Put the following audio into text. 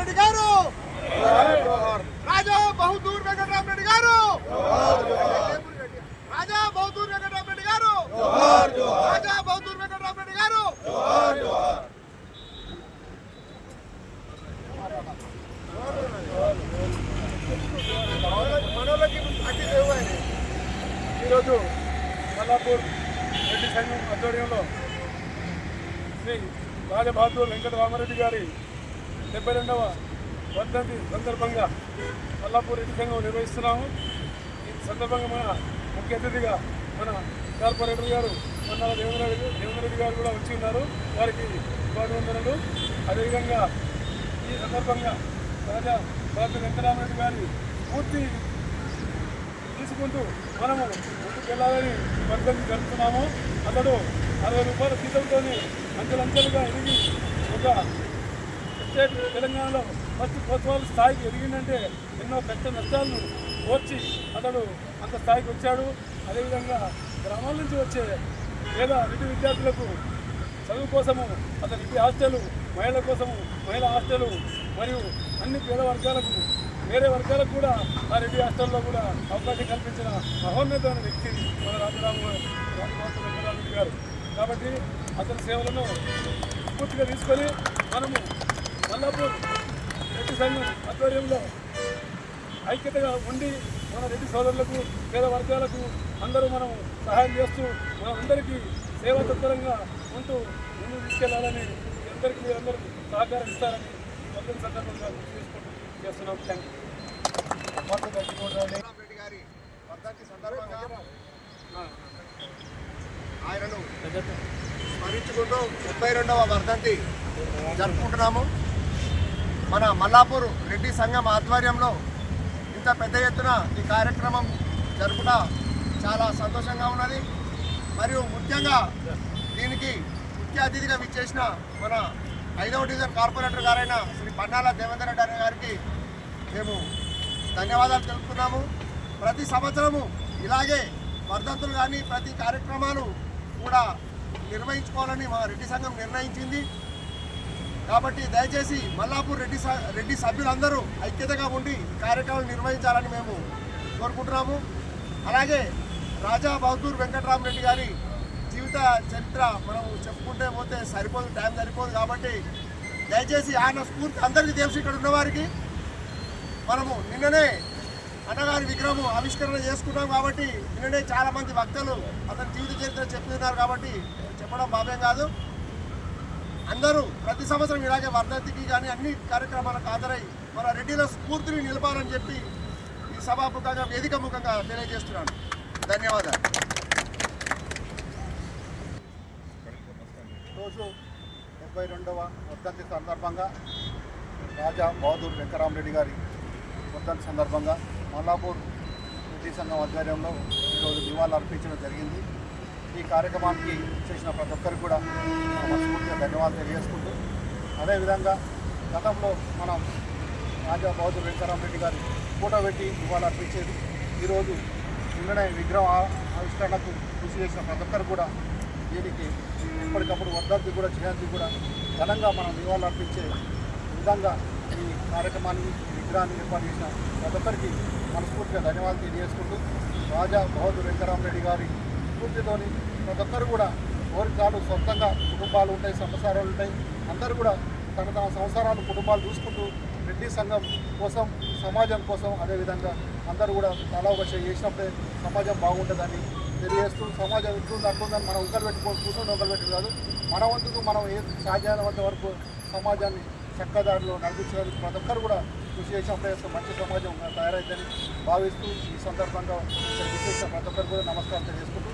రెడ్డి గారు! రాజా బహదూర్ వెంకటరామ రెడ్డి గారు! రాజా బహదూర్ వెంకటరామ రెడ్డి గారు! రాజా బహదూర్ వెంకటరామ రెడ్డి గారు! మనోళ్ళకి అతి లేవాలి ఈరోజు మల్లాపూర్ రెడ్డి సంఘం ఆధ్వర్యంలో శ్రీ రాజబహదూర్ వెంకటరామారెడ్డి గారి డెబ్బై రెండవ వర్ధంతి సందర్భంగా మల్లాపూర్ రెడ్డి సంఘం నిర్వహిస్తున్నాము. ఈ సందర్భంగా మన ముఖ్య అతిథిగా మన కార్పొరేటర్ గారు మన్నాల దేవేంద్ర రెడ్డి గారు కూడా వచ్చి ఉన్నారు. వారికి అభివందనలు అదేవిధంగా ఈ సందర్భంగా రాజా భారత వెంకటరామరెడ్డి గారి పూర్తి తీసుకుంటూ మనము ముందుకు వెళ్ళాలని వర్గం జరుపుతున్నాము. అతడు అరవై రూపాయల జీతంతో అంచెలంచెలుగా ఎదిగి ఒక స్టేట్ తెలంగాణలో ఫస్ట్ ప్రభుత్వాల స్థాయికి ఎదిగిందంటే ఎన్నో కష్ట నష్టాలను ఓర్చి అతడు అంత స్థాయికి వచ్చాడు. అదేవిధంగా గ్రామాల నుంచి వచ్చే పేద రెడ్డి విద్యార్థులకు చదువు కోసము అతని ఇంటి హాస్టలు మహిళల కోసము మహిళా హాస్టలు మరియు అన్ని పేద వర్గాలకు వేరే వర్గాలకు కూడా ఆ రెడ్డి హాస్టల్లో కూడా అవకాశం కల్పించిన మహోన్నతమైన వ్యక్తి మన రాజరాము రాజభవన్ వెంకటరామరెడ్డి గారు. కాబట్టి అతని సేవలను పూర్తిగా తీసుకొని మనము మల్లాపూర్ రెడ్డి సంఘం ఆధ్వర్యంలో ఐక్యతగా ఉండి మన రెడ్డి సోదరులకు పేద వర్గాలకు అందరూ మనం సహాయం చేస్తూ మన అందరికీ సేవా తత్పరంగా ఉంటూ ముందుకు తీసుకెళ్ళాలని మీ అందరికీ మీరందరూ సహకారం ఇస్తారని మొత్తం సందర్భంగా గుర్తు చేసుకుంటూ చేస్తున్నాం. థ్యాంక్ రెడ్డి గారి వర్ధంతి సందర్భంగా ఆయనను స్మరించుకుంటూ ముప్పై రెండవ వర్ధంతి జరుపుకుంటున్నాము. మన మల్లాపూర్ రెడ్డి సంఘం ఆధ్వర్యంలో ఇంత పెద్ద ఎత్తున ఈ కార్యక్రమం జరుపుట చాలా సంతోషంగా ఉన్నది. మరియు ముఖ్యంగా దీనికి ముఖ్య అతిథిగా విచ్చేసిన మన ఐదవ డివిజన్ కార్పొరేటర్ గారైన శ్రీ పన్నాల దేవేందర్ రెడ్డి గారికి మేము ధన్యవాదాలు తెలుపుతున్నాము. ప్రతి సంవత్సరము ఇలాగే వర్ధంతులు కానీ ప్రతి కార్యక్రమాలు కూడా నిర్వహించుకోవాలని మా రెడ్డి సంఘం నిర్ణయించింది. కాబట్టి దయచేసి మల్లాపూర్ రెడ్డి స- రెడ్డి సభ్యులందరూ ఐక్యతగా ఉండి కార్యక్రమాలు నిర్వహించాలని మేము కోరుకుంటున్నాము. అలాగే రాజా బహదూర్ వెంకటరామరెడ్డి గారి జీవిత చరిత్ర మనం చెప్పుకుంటే పోతే సరిపోదు టైం సరిపోదు కాబట్టి దయచేసి ఆయన స్ఫూర్తి అందరికీ తెలుసు ఇక్కడ ఉన్నవారికి. మనము నిన్ననే అన్నగారి విగ్రహం ఆవిష్కరణ చేసుకున్నాం కాబట్టి నిన్ననే చాలామంది భక్తులు అతని జీవిత చరిత్ర చెప్తున్నారు కాబట్టి చెప్పడం భావ్యం కాదు. అందరూ ప్రతి సంవత్సరం ఇలాగే వర్ధంతికి కానీ అన్ని కార్యక్రమాలకు హాజరై మన రెడ్డిల స్ఫూర్తిని నిలపాలని చెప్పి ఈ సభాముఖంగా వేదిక ముఖంగా తెలియజేస్తున్నాను. ధన్యవాదాలు. రోజు డెబ్బై రెండవ వర్ధంతి సందర్భంగా రాజా బహదూర్ వెంకరామరెడ్డి గారి వర్ధంతి సందర్భంగా మల్లాపూర్ రెడ్డి సంఘం ఆధ్వర్యంలో ఈరోజు నివాళులు అర్పించడం జరిగింది. ఈ కార్యక్రమానికి చేసిన ప్రతి ఒక్కరికి కూడా మనస్ఫూర్తిగా ధన్యవాదాలు తెలియజేసుకుంటూ అదేవిధంగా గతంలో మనం రాజా బౌద్ధ వెంకరామరెడ్డి గారి ఫోటో పెట్టి నివాళులు అర్పించేది ఈరోజు నిన్ననే విగ్రహం ఆవిష్కరణకు కృషి చేసిన ప్రతి ఒక్కరు కూడా దీనికి ఎప్పటికప్పుడు వర్ధంతి కూడా జయంతి కూడా ఘనంగా మనం నివాళులు అర్పించే విధంగా ఈ కార్యక్రమాన్ని విగ్రహాన్ని ఏర్పాటు చేసిన ప్రతి ఒక్కరికి మనస్ఫూర్తిగా ధన్యవాదాలు తెలియజేసుకుంటూ రాజా బహదూర్ వెంకరామరెడ్డి గారి స్ఫూర్తితోని ప్రతి ఒక్కరు కూడా కోరికలు సొంతంగా కుటుంబాలు ఉంటాయి సంసారాలు ఉంటాయి. అందరూ కూడా తన తన సంసారాలు కుటుంబాలు చూసుకుంటూ రెడ్డి సంఘం కోసం సమాజం కోసం అదేవిధంగా అందరూ కూడా తలా ఒక చేసినప్పుడే సమాజం బాగుంటుందని తెలియజేస్తూ సమాజం ఇట్లుంది అట్లుందని మనం ఒకరు పెట్టుకో కూర్చొని ఒకరు పెట్టి కాదు మన వంతుకు మనం ఏ సాధ్యమైనంత వరకు సమాజాన్ని చక్కదారిలో నడిపించడానికి ప్రతి ఒక్కరు కూడా కృషి చేసినప్పుడే మంచి సమాజం తయారైందని భావిస్తూ ఈ సందర్భంగా విశేష ప్రతి ఒక్కరు కూడా నమస్కారం తెలియజేసుకుంటూ